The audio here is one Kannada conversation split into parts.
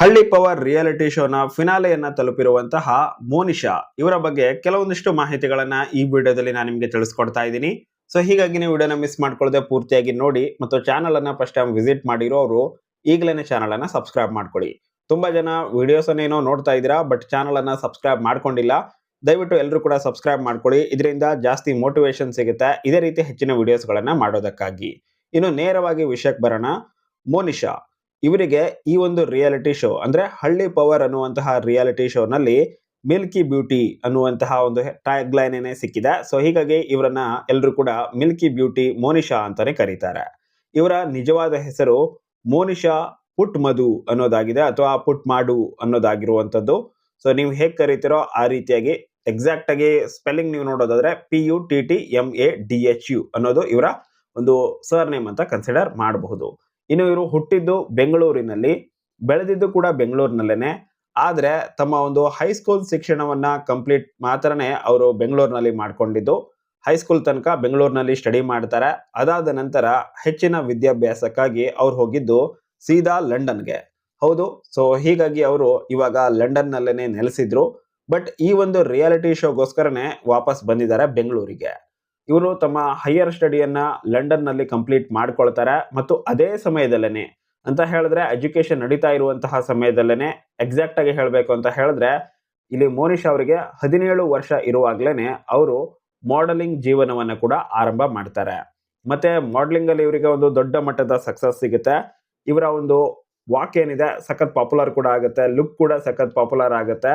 ಹಳ್ಳಿ ಪವರ್ ರಿಯಾಲಿಟಿ ಶೋನ ಫಿನಾಲೆಯನ್ನ ತಲುಪಿರುವಂತಹ ಮೋನಿಶಾ ಇವರ ಬಗ್ಗೆ ಕೆಲವೊಂದಿಷ್ಟು ಮಾಹಿತಿಗಳನ್ನ ಈ ವಿಡಿಯೋದಲ್ಲಿ ನಾನು ನಿಮಗೆ ತಿಳಿಸ್ಕೊಡ್ತಾ ಇದ್ದೀನಿ. ಸೊ ಹೀಗಾಗಿ ನೀವು ವಿಡಿಯೋನ ಮಿಸ್ ಮಾಡ್ಕೊಳ್ಳದೆ ಪೂರ್ತಿಯಾಗಿ ನೋಡಿ ಮತ್ತು ಚಾನಲ್ ಅನ್ನ ಫಸ್ಟ್ ಟೈಮ್ ವಿಸಿಟ್ ಮಾಡಿರೋರು ಈಗಲೇ ಚಾನಲ್ ಅನ್ನ ಸಬ್ಸ್ಕ್ರೈಬ್ ಮಾಡ್ಕೊಳ್ಳಿ. ತುಂಬಾ ಜನ ವಿಡಿಯೋಸ್ ಏನೋ ನೋಡ್ತಾ ಇದ್ದೀರಾ ಬಟ್ ಚಾನಲ್ ಅನ್ನ ಸಬ್ಸ್ಕ್ರೈಬ್ ಮಾಡ್ಕೊಂಡಿಲ್ಲ. ದಯವಿಟ್ಟು ಎಲ್ಲರೂ ಕೂಡ ಸಬ್ಸ್ಕ್ರೈಬ್ ಮಾಡ್ಕೊಳ್ಳಿ. ಇದರಿಂದ ಜಾಸ್ತಿ ಮೋಟಿವೇಶನ್ ಸಿಗುತ್ತೆ. ಇದೇ ರೀತಿ ಹೆಚ್ಚಿನ ವಿಡಿಯೋಸ್ಗಳನ್ನ ಮಾಡೋದಕ್ಕಾಗಿ. ಇನ್ನು ನೇರವಾಗಿ ವಿಷಯಕ್ಕೆ ಬರೋಣ. ಮೋನಿಶಾ ಇವರಿಗೆ ಈ ಒಂದು ರಿಯಾಲಿಟಿ ಶೋ ಅಂದ್ರೆ ಹಳ್ಳಿ ಪವರ್ ಅನ್ನುವಂತಹ ರಿಯಾಲಿಟಿ ಶೋನಲ್ಲಿ ಮಿಲ್ಕಿ ಬ್ಯೂಟಿ ಅನ್ನುವಂತಹ ಒಂದು ಟ್ಯಾಗ್ ಲೈನ್ ಏನೇ ಸಿಕ್ಕಿದೆ. ಸೊ ಹೀಗಾಗಿ ಇವರನ್ನ ಎಲ್ಲರೂ ಕೂಡ ಮಿಲ್ಕಿ ಬ್ಯೂಟಿ ಮೋನಿಶಾ ಅಂತಾನೆ ಕರೀತಾರೆ. ಇವರ ನಿಜವಾದ ಹೆಸರು ಮೋನಿಶಾ ಪುಟ್ ಮಧು ಅನ್ನೋದಾಗಿದೆ ಅಥವಾ ಪುಟ್ ಮಾಡು ಅನ್ನೋದಾಗಿರುವಂಥದ್ದು. ಸೊ ನೀವು ಹೇಗೆ ಕರಿತೀರೋ ಆ ರೀತಿಯಾಗಿ ಎಕ್ಸಾಕ್ಟ್ ಆಗಿ ಸ್ಪೆಲ್ಲಿಂಗ್ ನೀವು ನೋಡೋದಾದ್ರೆ P U T T M A D H U ಅನ್ನೋದು ಇವರ ಒಂದು ಸರ್ ನೇಮ್ ಅಂತ ಕನ್ಸಿಡರ್ ಮಾಡಬಹುದು. ಇನ್ನು ಇವರು ಹುಟ್ಟಿದ್ದು ಬೆಂಗಳೂರಿನಲ್ಲಿ, ಬೆಳೆದಿದ್ದು ಕೂಡ ಬೆಂಗಳೂರಿನಲ್ಲೇನೆ. ಆದ್ರೆ ತಮ್ಮ ಒಂದು ಹೈಸ್ಕೂಲ್ ಶಿಕ್ಷಣವನ್ನ ಕಂಪ್ಲೀಟ್ ಮಾತ್ರನೇ ಅವರು ಬೆಂಗಳೂರಿನಲ್ಲಿ ಮಾಡ್ಕೊಂಡಿದ್ದು. ಹೈಸ್ಕೂಲ್ ತನಕ ಬೆಂಗಳೂರಿನಲ್ಲಿ ಸ್ಟಡಿ ಮಾಡ್ತಾರೆ. ಅದಾದ ನಂತರ ಹೆಚ್ಚಿನ ವಿದ್ಯಾಭ್ಯಾಸಕ್ಕಾಗಿ ಅವ್ರು ಹೋಗಿದ್ದು ಸೀದಾ ಲಂಡನ್ಗೆ. ಹೌದು ಸೊ ಹೀಗಾಗಿ ಅವರು ಇವಾಗ ಲಂಡನ್ ನಲ್ಲೇನೆ ನೆಲೆಸಿದ್ರು. ಬಟ್ ಈ ಒಂದು ರಿಯಾಲಿಟಿ ಶೋಗೋಸ್ಕರನೇ ವಾಪಸ್ ಬಂದಿದ್ದಾರೆ ಬೆಂಗಳೂರಿಗೆ. ಇವರು ತಮ್ಮ ಹೈಯರ್ ಸ್ಟಡಿಯನ್ನ ಲಂಡನ್ನಲ್ಲಿ ಕಂಪ್ಲೀಟ್ ಮಾಡ್ಕೊಳ್ತಾರೆ ಮತ್ತು ಅದೇ ಸಮಯದಲ್ಲೇನೆ ಅಂತ ಹೇಳಿದ್ರೆ ಎಜುಕೇಶನ್ ನಡೀತಾ ಇರುವಂತಹ ಸಮಯದಲ್ಲೇನೆ ಎಕ್ಸಾಕ್ಟ್ ಆಗಿ ಹೇಳಬೇಕು ಅಂತ ಹೇಳಿದ್ರೆ ಇಲ್ಲಿ ಮೋನಿಶ್ ಅವರಿಗೆ ಹದಿನೇಳು ವರ್ಷ ಇರುವಾಗ್ಲೇನೆ ಅವರು ಮಾಡೆಲಿಂಗ್ ಜೀವನವನ್ನ ಕೂಡ ಆರಂಭ ಮಾಡ್ತಾರೆ. ಮತ್ತೆ ಮಾಡೆಲಿಂಗ್ ಅಲ್ಲಿ ಇವರಿಗೆ ಒಂದು ದೊಡ್ಡ ಮಟ್ಟದ ಸಕ್ಸಸ್ ಸಿಗುತ್ತೆ. ಇವರ ಒಂದು ವಾಕ್ ಏನಿದೆ ಸಖತ್ ಪಾಪ್ಯುಲರ್ ಕೂಡ ಆಗುತ್ತೆ ಲುಕ್ ಕೂಡ ಸಖತ್ ಪಾಪ್ಯುಲರ್ ಆಗುತ್ತೆ.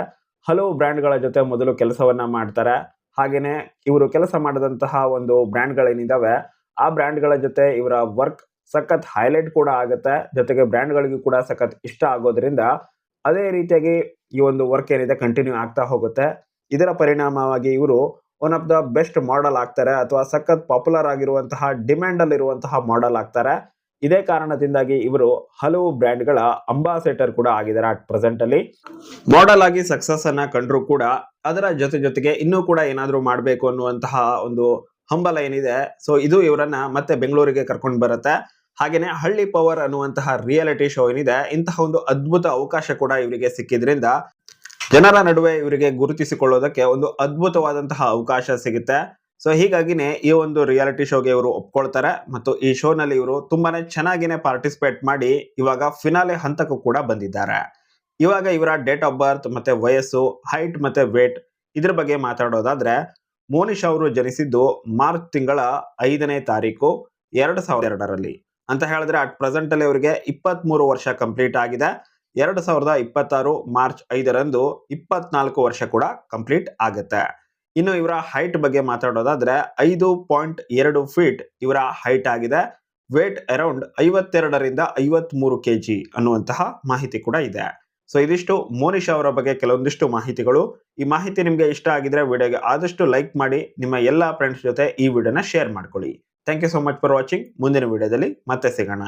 ಹಲವು ಬ್ರ್ಯಾಂಡ್ಗಳ ಜೊತೆ ಮೊದಲು ಕೆಲಸವನ್ನ ಮಾಡ್ತಾರೆ. ಹಾಗೇನೆ ಇವರು ಕೆಲಸ ಮಾಡಿದಂತಹ ಒಂದು ಬ್ರ್ಯಾಂಡ್ಗಳೇನಿದ್ದಾವೆ ಆ ಬ್ರ್ಯಾಂಡ್ಗಳ ಜೊತೆ ಇವರ ವರ್ಕ್ ಸಖತ್ ಹೈಲೈಟ್ ಕೂಡ ಆಗುತ್ತೆ. ಜೊತೆಗೆ ಬ್ರ್ಯಾಂಡ್ಗಳಿಗೂ ಕೂಡ ಸಖತ್ ಇಷ್ಟ ಆಗೋದ್ರಿಂದ ಅದೇ ರೀತಿಯಾಗಿ ಈ ಒಂದು ವರ್ಕ್ ಏನಿದೆ ಕಂಟಿನ್ಯೂ ಆಗ್ತಾ ಹೋಗುತ್ತೆ. ಇದರ ಪರಿಣಾಮವಾಗಿ ಇವರು one of the best model ಆಗ್ತಾರೆ, ಅಥವಾ ಸಖತ್ ಪಾಪ್ಯುಲರ್ ಆಗಿರುವಂತಹ ಡಿಮ್ಯಾಂಡ್ ಅಲ್ಲಿ ಇರುವಂತಹ ಮಾಡೆಲ್ ಆಗ್ತಾರೆ. ಇದೇ ಕಾರಣದಿಂದಾಗಿ ಇವರು ಹಲವು ಬ್ರ್ಯಾಂಡ್ಗಳ ಅಂಬಾಸೆಡರ್ ಕೂಡ ಆಗಿದ್ದಾರೆ ಅಟ್ ಪ್ರೆಸೆಂಟ್ ಅಲ್ಲಿ. ಮಾಡೆಲ್ ಆಗಿ ಸಕ್ಸಸ್ ಅನ್ನ ಕಂಡ್ರು ಕೂಡ ಅದರ ಜೊತೆ ಜೊತೆಗೆ ಇನ್ನೂ ಕೂಡ ಏನಾದರೂ ಮಾಡಬೇಕು ಅನ್ನುವಂತಹ ಒಂದು ಹಂಬಲ ಏನಿದೆ. ಸೊ ಇದು ಇವರನ್ನ ಮತ್ತೆ ಬೆಂಗಳೂರಿಗೆ ಕರ್ಕೊಂಡು ಬರುತ್ತೆ. ಹಾಗೇನೆ ಹಳ್ಳಿ ಪವರ್ ಅನ್ನುವಂತಹ ರಿಯಾಲಿಟಿ ಶೋ ಏನಿದೆ, ಇಂತಹ ಒಂದು ಅದ್ಭುತ ಅವಕಾಶ ಕೂಡ ಇವರಿಗೆ ಸಿಕ್ಕಿದ್ರಿಂದ ಜನರ ನಡುವೆ ಇವರಿಗೆ ಗುರುತಿಸಿಕೊಳ್ಳೋದಕ್ಕೆ ಒಂದು ಅದ್ಭುತವಾದಂತಹ ಅವಕಾಶ ಸಿಗುತ್ತೆ. ಸೊ ಹೀಗಾಗಿನೇ ಈ ಒಂದು ರಿಯಾಲಿಟಿ ಶೋಗೆ ಇವರು ಒಪ್ಕೊಳ್ತಾರೆ ಮತ್ತು ಈ ಶೋನಲ್ಲಿ ಇವರು ತುಂಬಾನೇ ಚೆನ್ನಾಗಿನೇ ಪಾರ್ಟಿಸಿಪೇಟ್ ಮಾಡಿ ಇವಾಗ ಫಿನಾಲೆ ಹಂತಕ್ಕೂ ಕೂಡ ಬಂದಿದ್ದಾರೆ. ಇವಾಗ ಇವರ ಡೇಟ್ ಆಫ್ ಬರ್ತ್ ಮತ್ತೆ ವಯಸ್ಸು ಹೈಟ್ ಮತ್ತೆ ವೇಟ್ ಇದ್ರ ಬಗ್ಗೆ ಮಾತಾಡೋದಾದ್ರೆ ಮೋನಿಶ್ ಅವರು ಜನಿಸಿದ್ದು ಮಾರ್ಚ್ ತಿಂಗಳ ಐದನೇ ತಾರೀಕು ಎರಡು ಸಾವಿರದ ಎರಡರಲ್ಲಿ. ಅಂತ ಹೇಳಿದ್ರೆ ಅಟ್ ಪ್ರೆಸೆಂಟ್ ಅಲ್ಲಿ ಅವರಿಗೆ ಇಪ್ಪತ್ತ್ ಮೂರು ವರ್ಷ ಕಂಪ್ಲೀಟ್ ಆಗಿದೆ. ಎರಡು ಸಾವಿರದ ಇಪ್ಪತ್ತಾರು ಮಾರ್ಚ್ ಐದರಂದು ಇಪ್ಪತ್ನಾಲ್ಕು ವರ್ಷ ಕೂಡ ಕಂಪ್ಲೀಟ್ ಆಗುತ್ತೆ. ಇನ್ನು ಇವರ ಹೈಟ್ ಬಗ್ಗೆ ಮಾತಾಡೋದಾದ್ರೆ ಐದು ಪಾಯಿಂಟ್ ಎರಡು ಫೀಟ್ ಇವರ ಹೈಟ್ ಆಗಿದೆ. ವೇಟ್ ಅರೌಂಡ್ ಐವತ್ತೆರಡರಿಂದ ಐವತ್ ಮೂರು ಕೆ ಜಿ ಅನ್ನುವಂತಹ ಮಾಹಿತಿ ಕೂಡ ಇದೆ. ಸೊ ಇದಿಷ್ಟು ಮೋನಿಶಾ ಅವರ ಬಗ್ಗೆ ಕೆಲವೊಂದಿಷ್ಟು ಮಾಹಿತಿಗಳು. ಈ ಮಾಹಿತಿ ನಿಮಗೆ ಇಷ್ಟ ಆಗಿದ್ರೆ ವಿಡಿಯೋಗೆ ಆದಷ್ಟು ಲೈಕ್ ಮಾಡಿ, ನಿಮ್ಮ ಎಲ್ಲ ಫ್ರೆಂಡ್ಸ್ ಜೊತೆ ಈ ವಿಡಿಯೋನ ಶೇರ್ ಮಾಡ್ಕೊಳ್ಳಿ. Thank you so much for watching ಮುಂದಿನ ವಿಡಿಯೋದಲ್ಲಿ ಮತ್ತೆ ಸಿಗೋಣ.